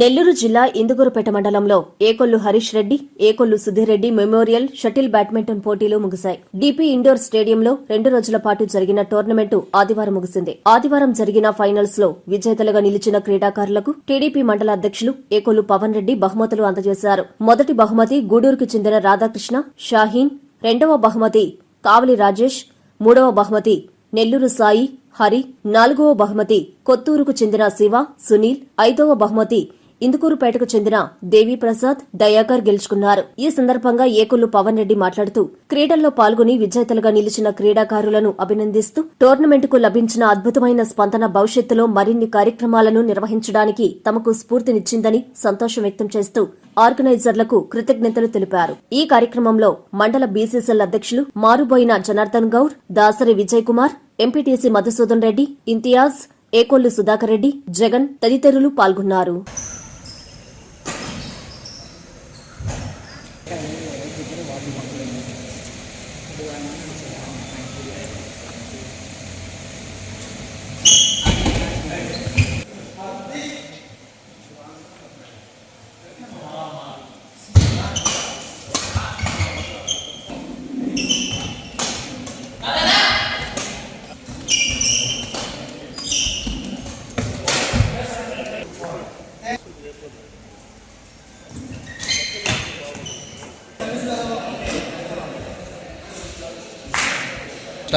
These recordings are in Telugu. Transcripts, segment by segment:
నెల్లూరు జిల్లా ఇందుగురుపేట మండలంలో Ekollu Harish Reddy Ekollu Sudheer Reddy memorial shuttle badminton పోటీలు ముగిశాయి. డిపి ఇండోర్ స్టేడియంలో రెండు రోజుల పాటు జరిగిన టోర్నమెంటు ఆదివారం ముగిసింది. ఆదివారం జరిగిన ఫైనల్స్లో విజేతలుగా నిలిచిన క్రీడాకారులకు టీడీపీ మండల అధ్యక్షులు ఏకొల్లు పవన్ రెడ్డి బహుమతులు అందజేశారు. మొదటి బహుమతి గూడూరుకు చెందిన రాధాకృష్ణ షాహీన్ రెండవ బహుమతి కావలి రాజేష్ మూడవ బహుమతి నెల్లూరు సాయి హరి నాలుగవ బహుమతి కొత్తూరుకు చెందిన శివ సునీల్ ఐదవ బహుమతి ఇందుకూరుపేటకు చెందిన దేవిప్రసాద్ దయాకర్ గెలుచుకున్నారు. ఈ సందర్భంగా ఏకొల్లు పవన్ రెడ్డి మాట్లాడుతూ క్రీడల్లో పాల్గొని విజేతలుగా నిలిచిన క్రీడాకారులను అభినందిస్తూ టోర్నమెంటుకు లభించిన అద్భుతమైన స్పందన భవిష్యత్తులో మరిన్ని కార్యక్రమాలను నిర్వహించడానికి తమకు స్ఫూర్తినిచ్చిందని సంతోషం వ్యక్తం చేస్తూ ఆర్గనైజర్లకు కృతజ్ఞతలు తెలిపారు. ఈ కార్యక్రమంలో మండల బీసీసీఎల్ అధ్యక్షులు మారుబోయిన జనార్దన్ గౌడ్ దాసరి విజయ్ కుమార్ ఎంపీటీసీ మధుసూదన్ రెడ్డి ఇంతియాజ్ ఏకొల్లు సుధాకర్ రెడ్డి జగన్ తదితరులు పాల్గొన్నారు.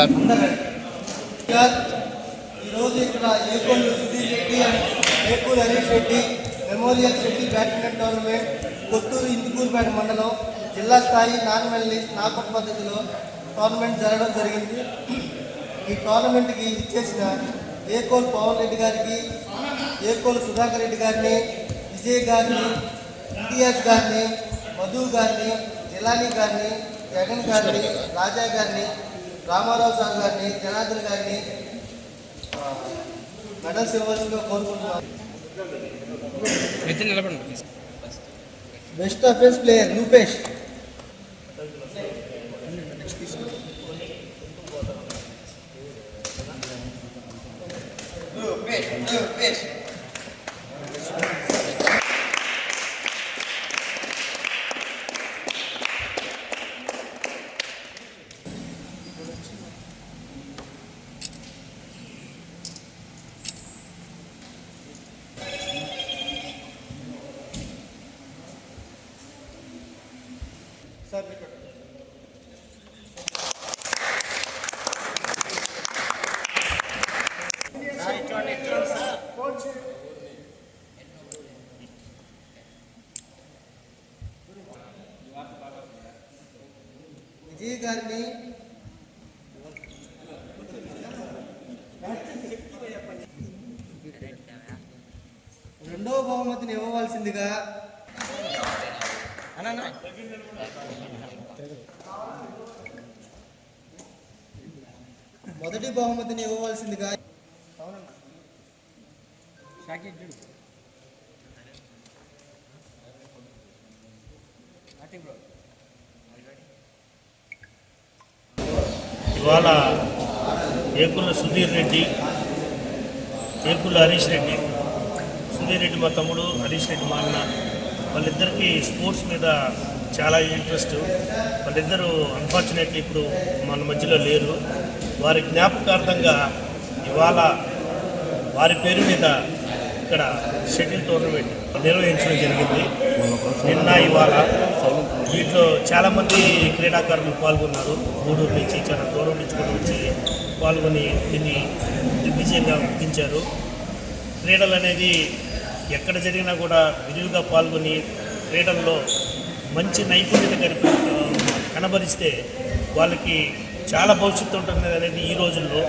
సార్ ఈరోజు ఇక్కడ Ekollu Sudheer Reddy and Ekuru Harish Reddy memorial Reddy badminton tournament Kothuru Indukurupeta మండలం జిల్లా స్థాయి నాన్ మెడలిస్ట్ నాకౌట్ పద్ధతిలో టోర్నమెంట్ జరగడం జరిగింది. ఈ టోర్నమెంట్కి ఇచ్చేసిన ఏకోల్ పవన్ రెడ్డి గారికి ఏకోల్ సుధాకర్ రెడ్డి గారిని విజయ్ గారిని ఇంతియాజ్ గారిని మధు గారిని జిలానీ గారిని జగన్ గారిని రాజా గారిని రామారావు సార్ గారిని జనార్దన్ గారిని ఆ, మెడల్స్ ఇవ్వాల్సిందిగా కోరుకుంటున్నాం. Best offence player Rupesh. Sir ji గారిని రెండవ బహుమతిని ఇవ్వవలసిందిగా మొదటి బహుమతిని ఇవ్వవలసిందిగా ఇవాళ ఏకుల సుధీర్ రెడ్డి ఏకుల హరీష్ రెడ్డి సుధీర్ రెడ్డి మా తమ్ముడు హరీష్ రెడ్డి మా అన్న వాళ్ళిద్దరికీ స్పోర్ట్స్ మీద చాలా ఇంట్రెస్ట్. వాళ్ళిద్దరూ అన్ఫార్చునేట్లీ ఇప్పుడు మన మధ్యలో లేరు. వారి జ్ఞాపకార్థంగా ఇవాళ వారి పేరు మీద ఇక్కడ షటిల్ టోర్నమెంట్ నిర్వహించడం జరిగింది. నిన్న ఇవాళ దీంట్లో చాలామంది క్రీడాకారులు పాల్గొన్నారు. గూడూరు నుంచి చాలా దూరం నుంచి కూడా వచ్చి పాల్గొని దీన్ని విజయంగా ముగించారు క్రీడలు అనేది ఎక్కడ జరిగినా కూడా విరివిగా పాల్గొని క్రీడల్లో మంచి నైపుణ్యత కనిపి కనబరిస్తే వాళ్ళకి చాలా భవిష్యత్తు ఉంటుంది అనేది ఈ రోజుల్లో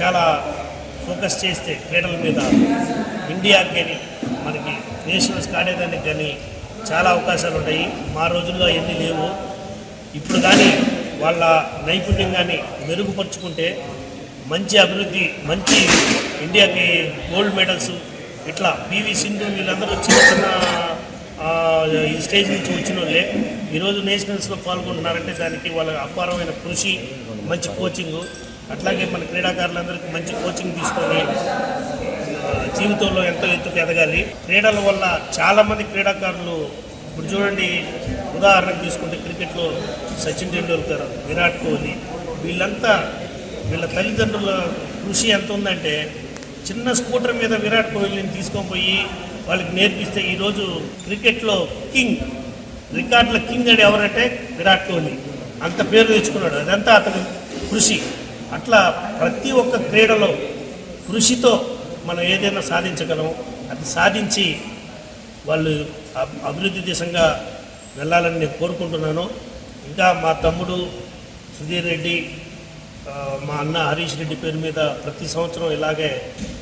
చాలా ఫోకస్ చేస్తే క్రీడల మీద ఇండియాకి కానీ మనకి నేషనల్స్ ఆడేదానికి కానీ చాలా అవకాశాలు ఉన్నాయి మా రోజుల్లో అవన్నీ లేవు. ఇప్పుడు కానీ వాళ్ళ నైపుణ్యం కానీ మెరుగుపరుచుకుంటే మంచి అభివృద్ధి మంచి ఇండియాకి గోల్డ్ మెడల్స్ ఇట్లా పివి సింధు వీళ్ళందరూ చిన్న చిన్న ఈ స్టేజ్ నుంచి వచ్చిన వాళ్ళే. ఈరోజు నేషనల్స్లో పాల్గొంటున్నారంటే దానికి వాళ్ళ అపారమైన కృషి మంచి కోచింగు. అట్లాగే మన క్రీడాకారులందరికీ మంచి కోచింగ్ తీసుకొని జీవితంలో ఎంతో ఎత్తుకు ఎదగాలి. క్రీడల వల్ల చాలామంది క్రీడాకారులు ఇప్పుడు చూడండి ఉదాహరణకు తీసుకుంటే క్రికెట్లో సచిన్ టెండూల్కర్ విరాట్ కోహ్లీ వీళ్ళంతా వీళ్ళ తల్లిదండ్రుల కృషి ఎంత ఉందంటే చిన్న స్కూటర్ మీద విరాట్ కోహ్లీని తీసుకొని పోయి వాళ్ళకి నేర్పిస్తే ఈరోజు క్రికెట్లో కింగ్ రికార్డుల కింగ్ అని ఎవరంటే విరాట్ కోహ్లీ. అంత పేరు తెచ్చుకున్నాడు. అదంతా అతని కృషి. అట్లా ప్రతి ఒక్క క్రీడలో కృషితో మనం ఏదైనా సాధించగలం అది సాధించి వాళ్ళు అభివృద్ధి దేశంగా వెళ్ళాలని నేను కోరుకుంటున్నాను. ఇంకా మా తమ్ముడు సుధీర్ రెడ్డి మా అన్న హరీష్ రెడ్డి పేరు మీద ప్రతి సంవత్సరం ఇలాగే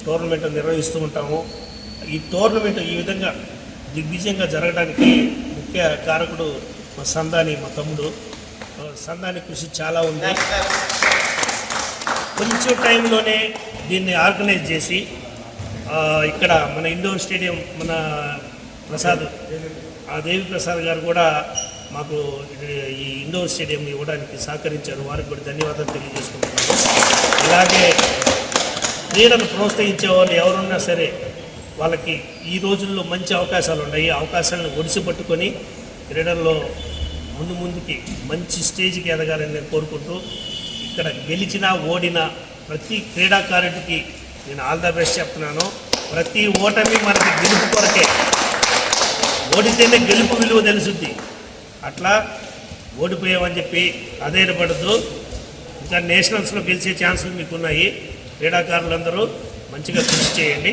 టోర్నమెంట్ నిర్వహిస్తూ ఉంటాము. ఈ టోర్నమెంట్ ఈ విధంగా దిగ్విజయంగా జరగడానికి ముఖ్య కారకుడు మా సందాని మా తమ్ముడు. సందాని కృషి చాలా ఉంది. కొంచెం టైంలోనే దీన్ని ఆర్గనైజ్ చేసి ఇక్కడ మన ఇండోర్ స్టేడియం మన ప్రసాద్ ఆ దేవి ప్రసాద్ గారు కూడా మాకు ఈ ఇండోర్ స్టేడియం ఇవ్వడానికి సహకరించారు. వారికి కూడా ధన్యవాదాలు తెలియజేసుకుంటున్నాను. అలాగే క్రీడను ప్రోత్సహించే వాళ్ళు ఎవరున్నా సరే వాళ్ళకి ఈ రోజుల్లో మంచి అవకాశాలు ఉన్నాయి. ఈ అవకాశాలను ఒడిసిపట్టుకొని క్రీడల్లో ముందు ముందుకి మంచి స్టేజ్కి ఎదగాలని నేను కోరుకుంటూ ఇక్కడ గెలిచినా ఓడినా ప్రతి క్రీడాకారుడికి నేను ఆల్ ద బెస్ట్ చెప్తున్నాను. ప్రతి ఓటమి మనకి గెలుపు కొరకే. ఓడితేనే గెలుపు విలువ తెలుసుద్ది. అట్లా ఓడిపోయామని చెప్పి అధైర్యపడద్దు ఇంకా నేషనల్స్లో గెలిచే ఛాన్సులు మీకు ఉన్నాయి క్రీడాకారులందరూ మంచిగా కృషి చేయండి.